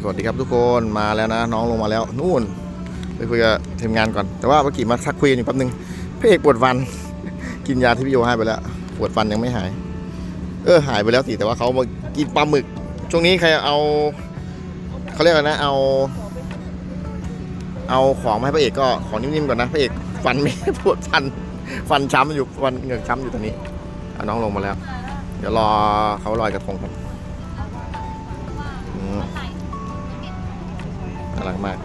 สวัสดีครับทุกคนมาแล้วนะ น้องลงมาแล้วนู่นไปคุยกับทีมงานก่อนแต่ว่าเมื่อกี้มาทักคุยกันอยู่แป๊บนึงพระเอกปวดฟัน กินยาที่พี่โยให้ไปแล้วปวดฟันยังไม่หาย เออหายไปแล้วสิแต่ว่าเขามากินปลาหมึก ช่วงนี้ใครเอาเขาเรียกอะไรนะ เอา เอาของมาให้พระเอกก็ของนิ่มๆก่อนนะพระเอกฟันไม่ปวดฟัน ฟันช้ำอยู่ฟันเหงือกช้ำอยู่ตอนนี้น้องลงมาแล้ว เดี๋ยวรอเขาลอยกระทงครับ น่ารักมาก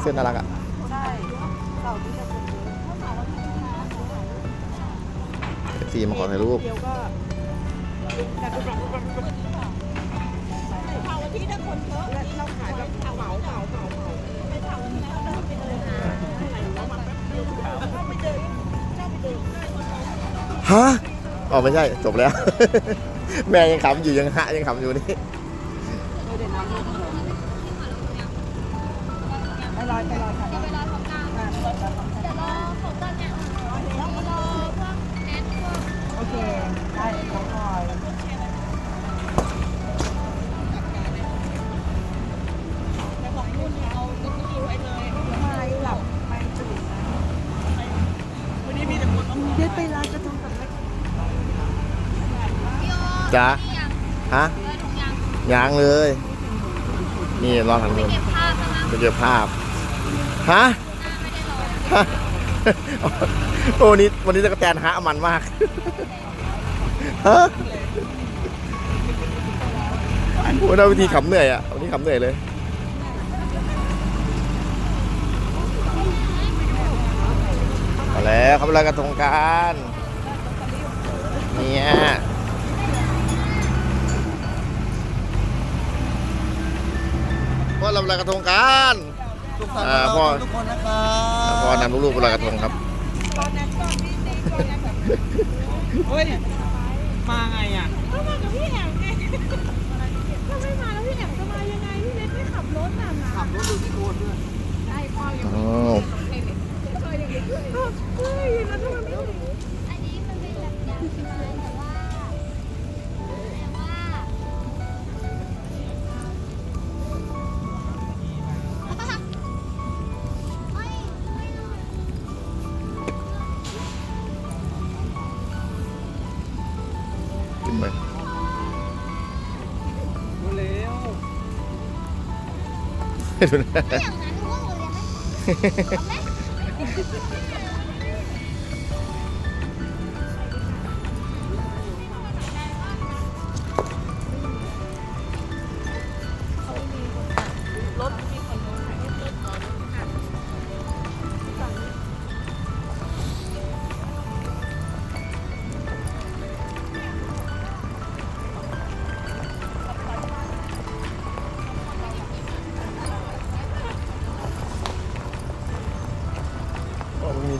เสื้อน่ารักอะใช่เสาร์นี้จะเยอะเอฟซีมาขอถ่ายรูปเดียวก็เสาร์ทิตย์ถ้าคนเยอะเราขายแบบเหมาเหมาเหมาเหมาไปเสาร์อาทิตย์แล้วเดินไปเลยนะอบไปเดินเข้าไปเดินฮะอ๋อไม่ใช่จบแล้ว แม่ยังขำอยู่ยังฮะยังขำอยู่นี่ ไปลอไปลอครอของกลางเดี๋ยวรอของกลางเนี่ยแล้วก็รอพวกแนทพวกโอเค ได้ลองคอยไม่หลับไม่ตื่นนะวันนี้มีแต่คนเดี๋ยวไปลอยกระทงกับแม่พี่โอจ๊ะฮะยังเลย นี่รอทางนู้นเก็บภาพใช่ไหมไปเก็บภาพ ฮะโอ้นนี้วันนี้ตะกแตนฮะมันมากฮะโอ้ได้วิธีขำเหนื่อยอะวันนี้ขำเหนื่อยเลยมาแล้วเขาไปลอยกระทงกันเนี่ยพ่อเราไปลอยกระทงกัน สุขสันต์อ่าวันพ่อลอยทุกคนนะครับพ่อนำลูกๆไปลอยกระทงครับ ตอนนั้นตอนที่ตีตัวยังแบบเฮ้ย มาไงอะก็มากับพี่แอมไงถ้าไม่มาแล้วพี่แอมจะมายังไงพี่เล็กไม่ขับรถน่ะนะขับรถดูที่โคนด้วยใช่พ่อยังอ้าวช่วยยังไงช่วยเฮ้ยแล้วทำไมไม่ ดูนะ ไม่อย่างนั้นพวกเราเรียนไหม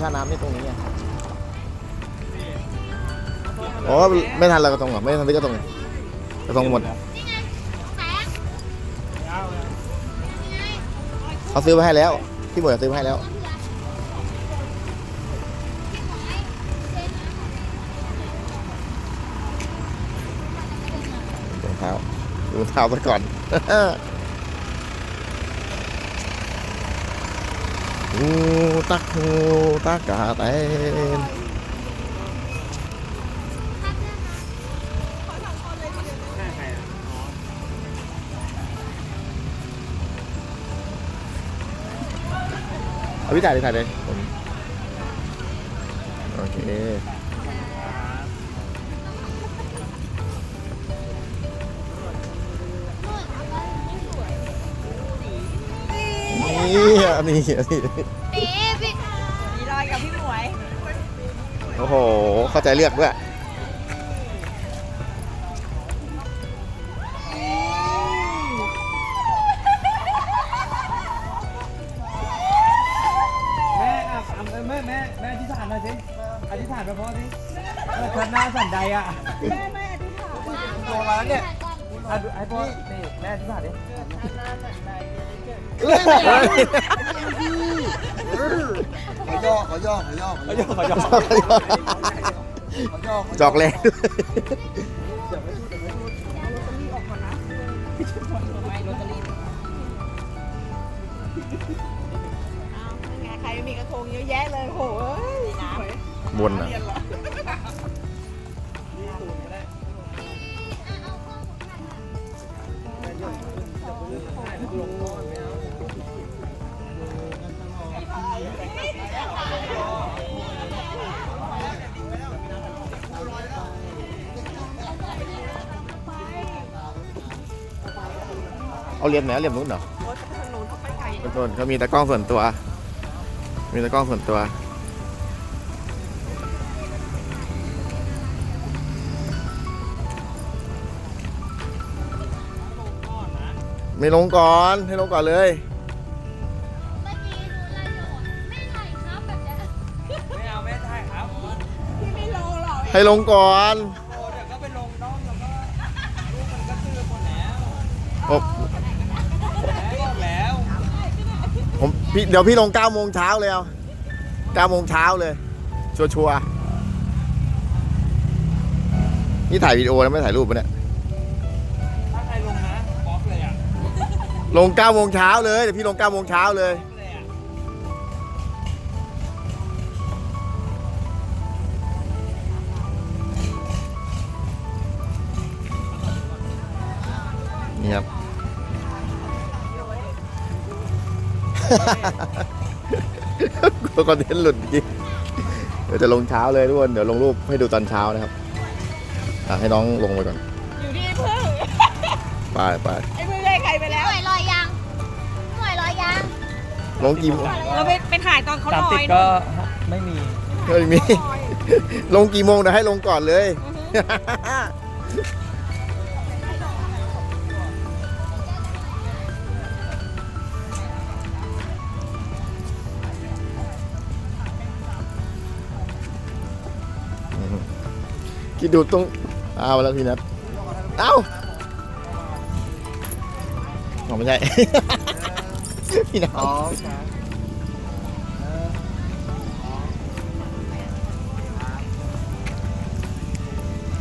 ท่าน้ำนี่ตรงนี้ไงอ๋อไม่ทันเรากระทงเหรอไม่ทันที่กระทงกระทงหมดเขาซื้อมาให้แล้ว ที่หมวยซื้อมาให้แล้วรองเท้าดูรองเท้าซะก่อนอู ตักหูตักกาเตนเอาพี่ถ่ายเลยถ่ายเลยผมโอเคนี่อันนี้อันนี้ เอ๊ะพี่ มีรอยกับพี่หมวย โอ้โห เข้าใจเลือกด้วย แม่อะอะแม่แม่แม่อธิษฐานหน่อยสิอธิษฐานไปพ่อสิเออทัดหน้าสั่นใดอะแม่แม่อธิษฐานโตแล้วเนี่ยอะดูไอ้พ่อนี่แม่อธิษฐานดิ ขอย่อขอย่อขอย่อขอย่ออย่อขอย่อขย่อจอกแรงด้วยลอตเตอรี่ออกก่อนนะไม่ลอตเตอรี่เอาเป็นไงใครมีกระทงเยอะแยะเลยโหยน้ำบนอะ เอาเหลี่ยมไหนเอาเหลี่ยมนู้นเหรอรถทางนู้นเขาไปไกลทุกคนเขามีตะกล้องส่วนตัว มีตะกล้องส่วนตัว ไม่ลงก่อนให้ลงก่อนเลย เมื่อกี้ดูไล่โยนไม่ไหลครับแบบเนี้ยไม่เอาไม่ได้ครับพี่ไม่ลงหรอกให้ลงก่อนโอ้เดี๋ยวก็ไปลงน้องแล้วก็ลูกมันก็ตื้อหมดแล้ว โอ้ แล้วแล้ว ผม พี่เดี๋ยวพี่ลง9โมงเช้าเลยเอา9โมงเช้าเลย ชัวชัวร์ๆนี่ถ่ายวิดีโอแล้วไม่ถ่ายรูปปะเนี่ย ถ้าใครลงนะบล็อกเลยอะลง9โมงเช้าเลยเดี๋ยวพี่ลง9โมงเช้าเลย บล็อกเลยอะนี่ครับ กลัวคอนเทนต์หลุดจริงเดี๋ยวจะลงเช้าเลยทุกคนเดี๋ยวลงรูปให้ดูตอนเช้านะครับอะให้น้องลงไปก่อนอยู่ที่พึ่งไปไปไอ้พึ่งได้ใครไปแล้วหน่วยลอยยางหน่วยลอยยางลงกี่โมงเราไปไปถ่ายตอนเขาสามลอสิบยก็ไม่มี เฮ้ยมี ลงกี่โมงเดี๋ยวให้ลงก่อนเลย คิดดูต้องเอาแล้วพี่นัทเอ้าอ๋อไม่ใช่ พี่นัท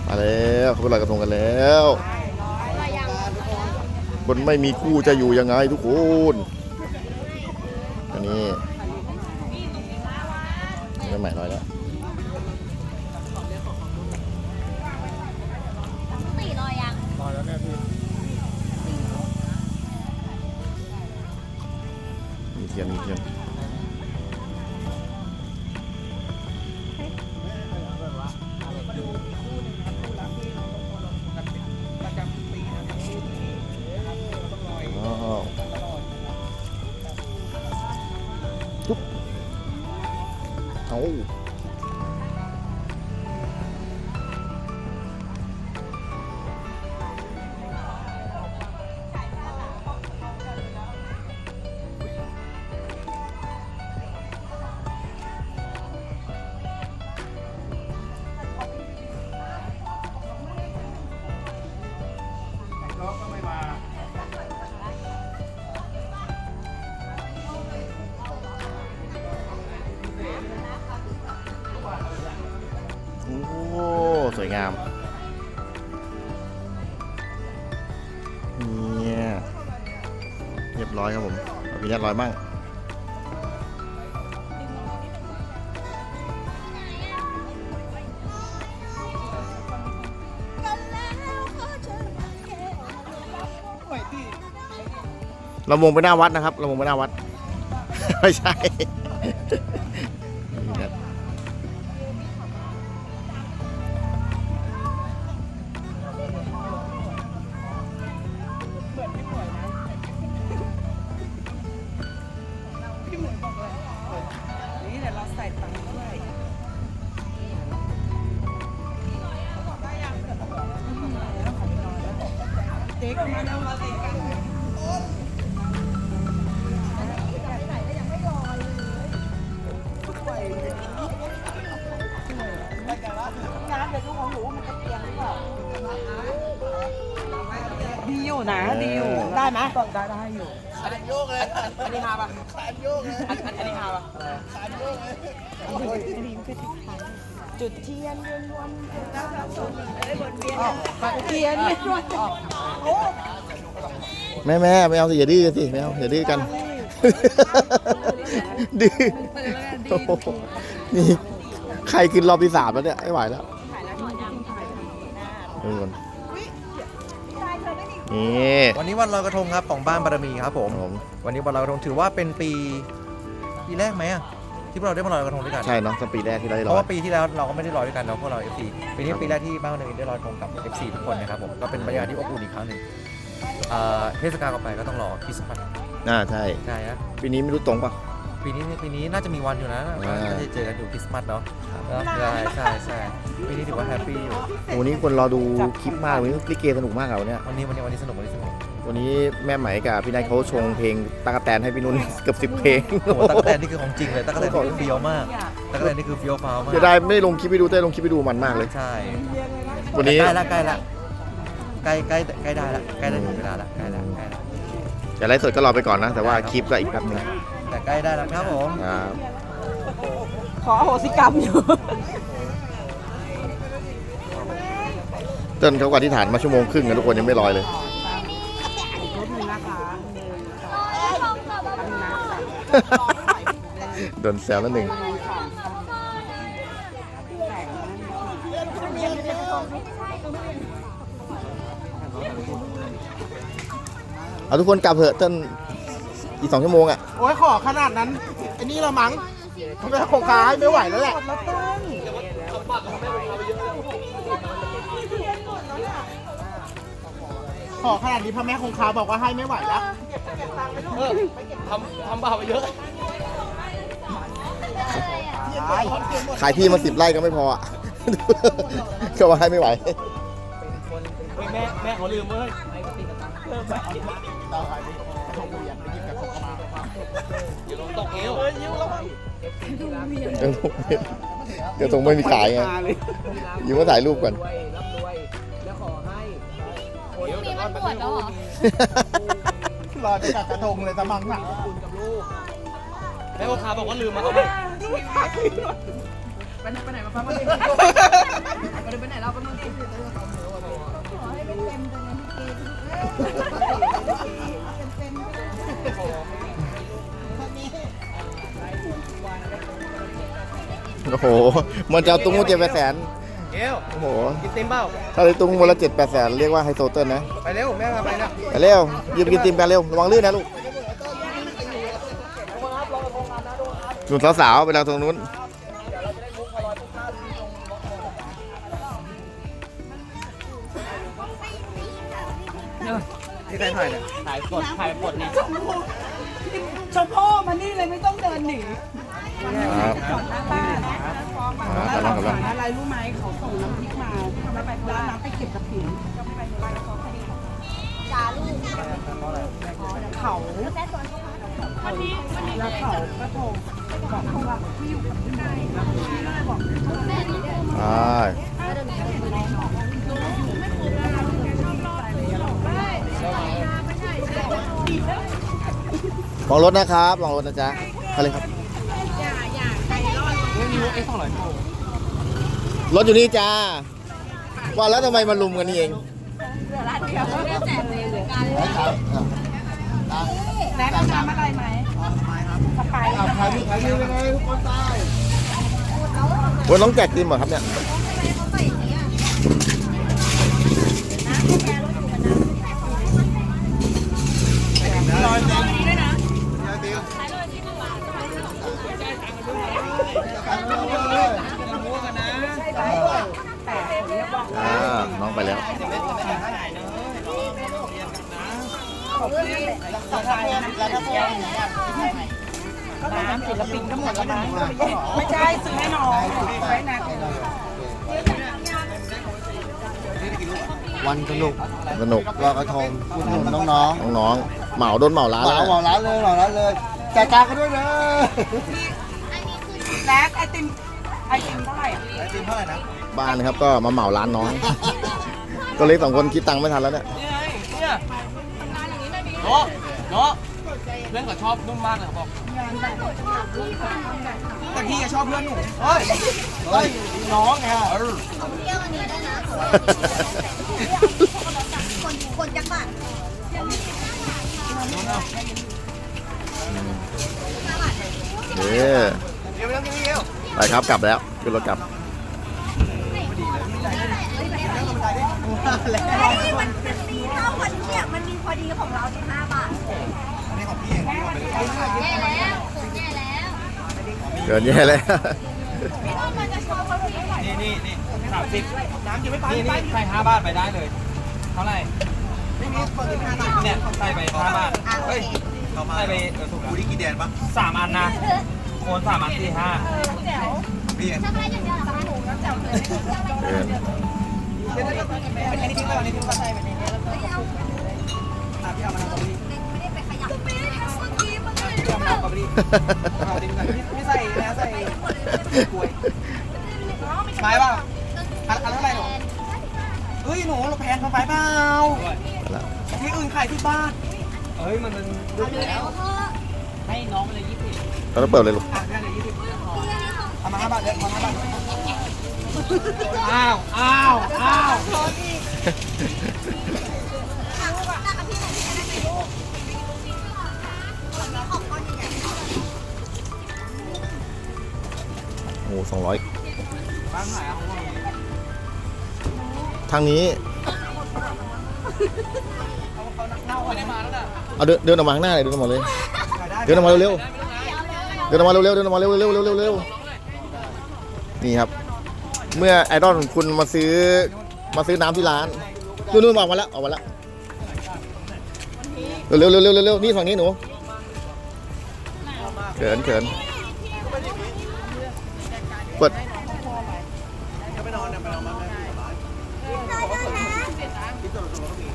มาแล้วเขาไปลอยกระทงกันแล้วลอยยางคนไม่มีคู่จะอยู่ยังไงทุกคน เทียนมีเทียน ร้อยบ้างเรามงไปหน้าวัดนะครับเรามงไปหน้าวัด ไม่ใช่ ดีอยู่นะดีอยู่ได้ไหมได้ได้อยู่อันนี้โยกเลยอันนี้ฮาปะอันโยกเลยอันอันนี้ฮาปะอันโยกเลยจุดเทียนเวียนวนเทียนเวียนวนโอ้แม่แม่ไม่เอาสิอย่าดื้อกันสิไม่เอาอย่าดื้อกันดื้อโอ้โหนี่ใครขึ้นรอบที่สามแล้วเนี่ยไม่ไหวแล้วทุกคน นี่วันนี้วันลอยกระทงครับของบ้านบารมีครับผม ผมวันนี้วันลอยกระทงถือว่าเป็นปีปีแรกไหมอะที่พวกเราได้มาลอยกระทงด้วยกันใช่เนาะสปีแรกที่เราได้เพร้อราะย ว่าปีที่แล้วเราก็ไม่ได้ลอยด้วยกันเนาะพวกเรา FC ปีนี้ปีแรกที่บ้านบารมีได้ลอยกระทงกับ FC ทุกคนนะครับผมก็เป็นบรรยากาศที่อบอุ่นอีกครั้งหนึ่งเอ่อเทศกาลต่อไปก็ต้องรอคริสต์มาสอ่าใช่ ใช่ฮะปีนี้ไม่รู้ตรงป่ะ ปีนี้ปีนี้น่าจะมีวันอยู่นะอ่า น่าจะเจอกันอยู่คริสต์มาสเนาะแล้วใช่ใช่ใช่ปีนี้ถือว่าแฮปปี้อยู่วันนี้คนรอดูคลิปมากวันนี้ลิเกสนุกมากอะวันเนี้ยวันนี้วันนี้วันนี้สนุกวันนี้สนุกวันนี้แม่ไหมกับพี่นายเขาชงเพลงตากแตนให้พี่นุ่น เกือบสิบเพลงโอ้โหตั๊กแตนนี่คือของจริงเลยตั๊กแตนนี่คือเฟี้ยวมากตั๊กแตนนี่คือเฟี้ยวฟ้าวมากจะได้ไม่ได้ลงคลิปไปดูแต่ลงคลิปไปดูมันมากเลย ใช่วันนี้ใกล้ละใกล้ละใกล้ใกล้ใกล้ได้ละใกล้ได้ถึงเวลาละใกล้ละใกล้ละ แต่ไลฟ์สดก็รอไปก่อนนะ แต่ว่าคลิปก็อีกแป๊บนึง แต่ใกล้ได้แล้วครับผม ครับ ขออโหสิกรรมอยู่ เต้นเขากว่าที่ฐานมาชั่วโมงครึ่งนะทุกคนยังไม่ลอยเลย รถนึงนะคะโดนแซวแล้วหนึ่งเอาทุกคนกลับเถอะเต้น อีกสองชั่วโมงอะ โอ้ยขอขนาดนั้นไอ้นี่ละมั้งทำไมโครงการไม่ไหวแล้วแหละขอขนาดนี้พ่อแม่คงคาบอกว่าให้ไม่ไหวแล้วขายที่มาสิบไร่ก็ไม่พออะก็ว่าให้ไม่ไหวแม่แม่เขาลืมเว้ย เดี๋ยวตรงไม่มีขายไงอยู่มาถ่ายรูปก่อนมีมันบวชแล้วเหรอรอจะกัดกระทงเลยตะมังหนักแม่โอคาบอกว่าลืมมาเอาไปไปไหนไปไหนมาฟังมาดิไปไหนเราไปมึงดิ โอ้โหมันจะเอาตุ้งมาเจ็ดแปดแสนเกลโอ้โห กินติมเปล่าถ้าได้ตุ้งวันละเจ็ดแปดแสนเรียกว่าไฮโซเติ้ลนะไปเร็วแม่พาไปนะไปเร็วยืมกินติมกันเร็วระวังลื่นนะลูกหนุนสาวๆไปแล้วตรงนู้นที่ใครถ่ายเนี่ยถ่ายกดถ่ายกดเนี่ยชมพู่มานี่เลยไม่ต้องเดินหนี ครับจอดหน้าบ้านอ่าตามนั้นครับอะไรรู้ไหมเขาส่งน้ำพริกมาแล้วไปร้านน้ำไปเก็บกระถิ่นก็ไปในร้านเขาพอดีจ่าลูกเขาแล้วเขาก็โทรบอกเขาว่าที่อยู่กับที่ไหนแล้วพี่ก็เลยบอกใช่ลองรถนะครับลองรถนะจ๊ะไปเลยครับ รถอยู่นี่จ้าว่าแล้วทำไมมาลุมกันนี่เองแนะนำน้ำอะไรไหมสไปร์ขายมีขายมียังไงทุกคนตายวันน้องแจกติมเหรอครับเนี่ยลอยติมลอยติม อ่า น้อง ไปแล้วน้ำศิลปินก็หมดแล้วมั้งไม่ใช่ซื้อให้น้องไว้นะวันสนุกสนุกลอยกระทงคุณหนุนน้องน้องๆเหมาโดนเหมาร้านๆเหแล้วมาเหมาร้านเลยเหมาร้านเลยจ่ายตังค์กันด้วยเด้อแล็กไอติมไอติมเท่าไหร่อะไอติมเท่าไหร่นะ บ้านนะครับ ก็มาเหมาร้านน้อง ก็เลยสองคนคิดตังค์ไม่ทันแล้วเนี่ยเนี่ยเนาะเนาะเพื่อนเขาชอบนุ่มมากเลยเขาบอกแต่พี่ก็ชอบเพื่อนหนูเฮ้ยเฮ้ยน้องไงเที่ยวอันนี้ได้นะคนคนจักบาทเย้ไปครับกลับแล้วขึ้นรถกลับ มันมันมีเท่ากันเนี่ยมันมีพอดีของเราสิบห้าบาทแย่แล้วผมแย่แล้วเกินแย่แล้วนี่นี่นี่สามสิบน้ำยังไม่ไปนี่นี่ใส่ห้าบาทไปได้เลยเท่าไหร่เนี่ยใส่ไปห้าบาทเฮ้ยใส่ไปเออถูกแล้วกูนี่กี่แดนปะสามอันนะโคนสามอันสี่ห้าพี่ช็อกโกแลตอย่างเดียวเหรอคะเกินอันนี้ทิ้งไปอันนี้ทิ้งไปใส่ไปในนี้แล้วก็ไม่ได้ไปขยับไม่ได้ทำเมื่อกี้มันเลยพี่เออ ไปดิเอาดิไม่ใส่นะใส่กล้วยไม้เปล่าอันอันเท่าไหร่หนูเฮ้ยหนูเราแพงเข้าไปเปล่าที่อื่นขายที่บ้านเฮ้ยมันมันดูแล้วให้น้องไปเลยยี่สิบเราต้องเปิดเลยลูกอะได้เลยยี่สิบเอามาห้าบาทเลยมาห้าบาท อ้าวอ้าวอ้าวโอ้สองร้อยบ้านไหนอะของเราทางนี้เขาเน่าไม่ได้มาแล้วน่ะเอาเดินเดินออกมาข้างหน้าเลยเดินออกมาเลย เดินออกมาเร็วๆ เดินออกมาเร็วๆ เดินออกมาเร็วๆเร็วๆเร็วๆเร็วๆนี่ครับ เมื่อไอดอลของคุณมาซื้อมาซื้อน้ำที่ร้านนู่นๆออกมาแล้วออกมาแล้วเร็วๆเร็วเร็วนี่ฝั่งนี้หนูเขินเขินเปิด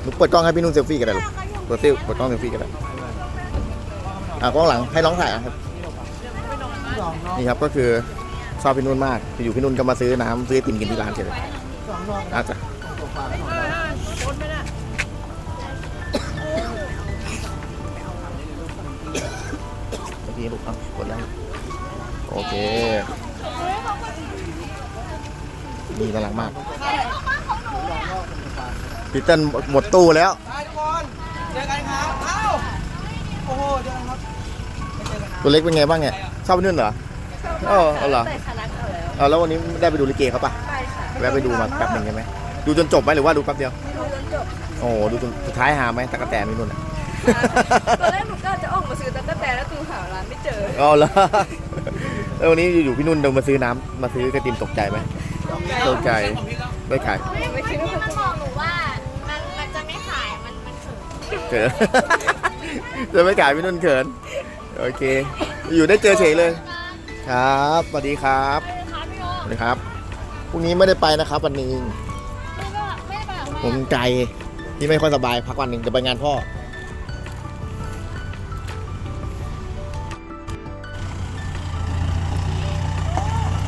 หนูเปิดกล้องให้พี่นุ่นเซลฟี่กันได้หรอเปิดซิลเปิดกล้องเซลฟี่กันได้อะกล้องหลังให้น้องถ่ายครับนี่ครับก็คือ อบพี่นุ่นมากอยู่พี่นุ่นก็มาซื้อน้ำซื้อไอติมกินที่ร้านเฉยเลยอาจจะเมื่อกี้ลูกครับกดแล้วโอเคนี่น่ารักมากพีเติ้ลหมดตู้แล้วไปทุกคนเจอกันครับเอ้าโอ้โหเจอกันครับไม่เจอกันนะตัวเล็กเป็นไงบ้างเนี่ยชอบพี่นุ่นเหรอเออ เอาเหรอเอาแล้ววันนี้ได้ไปดูลิเกเขาปะไปค่ะแวะไปดูมาแป๊บหนึ่งใช่ไหมดูจนจบไหมหรือว่าดูแป๊บเดียว ดูจนจบโอ้โหดูจนสุดท้ายหาไหมตะกะแตนพี่นุ่นอะตอนแรกหนูก็จะออกมาซื้อตะกั่วแตนแล้วตูหาร้านไม่เจอเอาละแล้ววันนี้อยู่ๆพี่นุ่นเดินมาซื้อน้ำมาซื้อกระติมตกใจไหมตกใจไม่ขายไม่คิดว่ามันบอกหนูว่ามันมันจะไม่ขายมันมันเขินเขินจะไม่ขายพี่นุ่นเขินโอเค อยู่ได้เจอเฉยเลย ครับสวัสดีครับ ไม่ได้ค่ะพี่โอสวัสดีครับพรุ่งนี้ไม่ได้ไปนะครับ วันนี้ ไม่ได้ไม่ได้ไปหรอกผมไกลที่ไม่ค่อยสบายพักวันหนึ่งจะไปงานพ่อ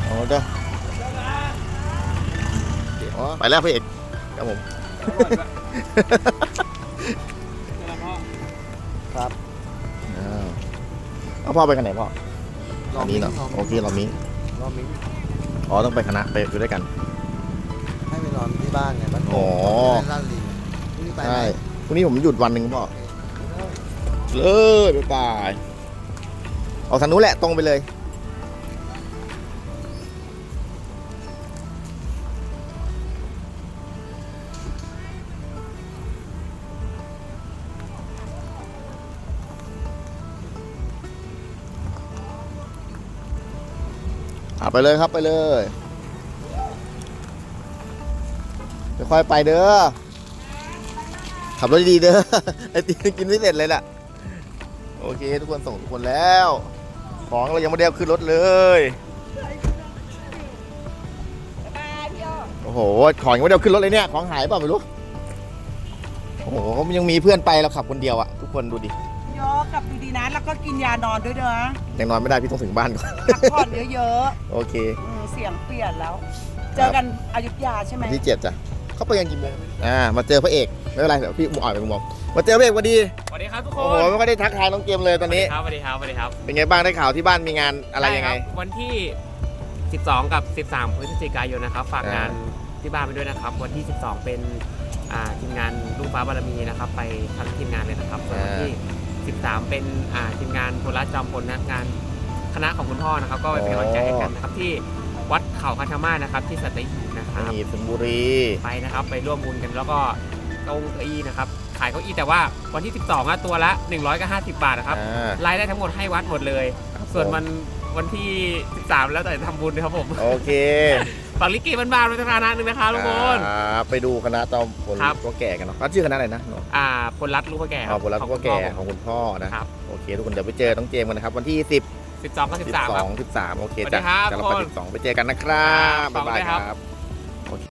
เอาเด้ออ๋อไปแล้วพี่เอกครับผม ครับอ้าวเอาพ่อไปกันไหนพ่ออันนี้เนาะโอเคเรามีรอบนี้ อ๋อต้องไปคณะไปอยู่ด้วยกัน ให้ไปนอนที่บ้านไงบ้านอ๋อลาดลีพรุ่งนี้ไปไหมใช่พรุ่งนี้ผมหยุดวันหนึ่งพ่อเลยบ๊ายบายเอาทางนู้นแหละตรงไปเลย อะไปเลยครับไปเลยค่อยไปเด้อ ขับรถดีเด้อ ไอติมกินไม่เสร็จเลยล่ะ โอเค ทุกคนส่งทุกคนแล้ว ของเรายังไม่ได้เอาขึ้นรถเลย โอ้โห ของยังไม่ได้เอาขึ้นรถเลยเนี่ย ของหายเปล่าไม่รู้ โอ้โห มันยังมีเพื่อนไปเราขับคนเดียวอะทุกคนดูดิ ลับดีๆนะ แล้วก็กินยานอนด้วยเด้อยังนอนไม่ได้พี่ต้องถึงบ้านก่อน พักผ่อนเยอะโอเค ๆอืมเสียงเปลี่ยนแล้ว เจอกันอยุธยาใช่ไหมวันที่เจ็ดจ้ะเขาไปกันกี่โมงอ่า มาเจอพระเอก ไม่เป็นไรเดี๋ยวพี่อ่อยไปมองมาเจอพระเอกพอดี สวัสดีครับทุกคโอ้โหนไม่ค่อยได้ทักทายน้องเกมเลยตอนนี้ครับสวัสดีครับสวัสดีครับเป็นไงบ้างได้ข่าวที่บ้านมีงานอะไรยังไง ด้คบวันที่ 12 กับ 13 พฤศจิกายนนะครับ ฝากงานที่บ้านไปด้วยนะครับ วันที่ 12 เป็นอ่าทีมงานลูกฟ้าบารมีนะครับ ไปทั้งทีมงานเลยนะครับส่วนวันที่ 13เป็นอ่าทีมงานโทรจอมพลนะงานคณะของคุณพ่อนะครับ ก็ไปเป็นกำลังใจให้กันนะครับที่วัดเขาคันธมาศนะครับ ที่สัตหีบนะครับนี่สิงห์บุรี ไปนะครับ ไปร่วมบุญกันแล้วก็เก้าอี้นะครับ ขายเก้าอี้แต่ว่าวันที่ 12อะตัวละ100ก็50 บาทนะครับอ่า รายได้ทั้งหมดให้วัดหมดเลยครับส่วนผมวันวันที่ 13 แล้วแต่ทำบุญนะครับผม โอเค ฝากลิเกบ้านๆไว้สักคณะหนึ่งนะคะทุกคน อ่าไปดูคณะจอมพลครับก็แก่กันเนาะเขาชื่อคณะอะไรนะอ่าพลรัตน์ลูกพ่อแก่อ๋อพลรัตน์ก็แก่ของคุณพ่อนะครับโอเค ทุกคนเดี๋ยวไปเจอน้องเจมส์กันนะครับ วันที่ 10 12 กับ13ครับ 12 13โอเคสวัสดีจ้ะครับจะเราทุกไปคน12ไปเจอกันนะครับครับบ๊ายบายฝากไว้คครับรับ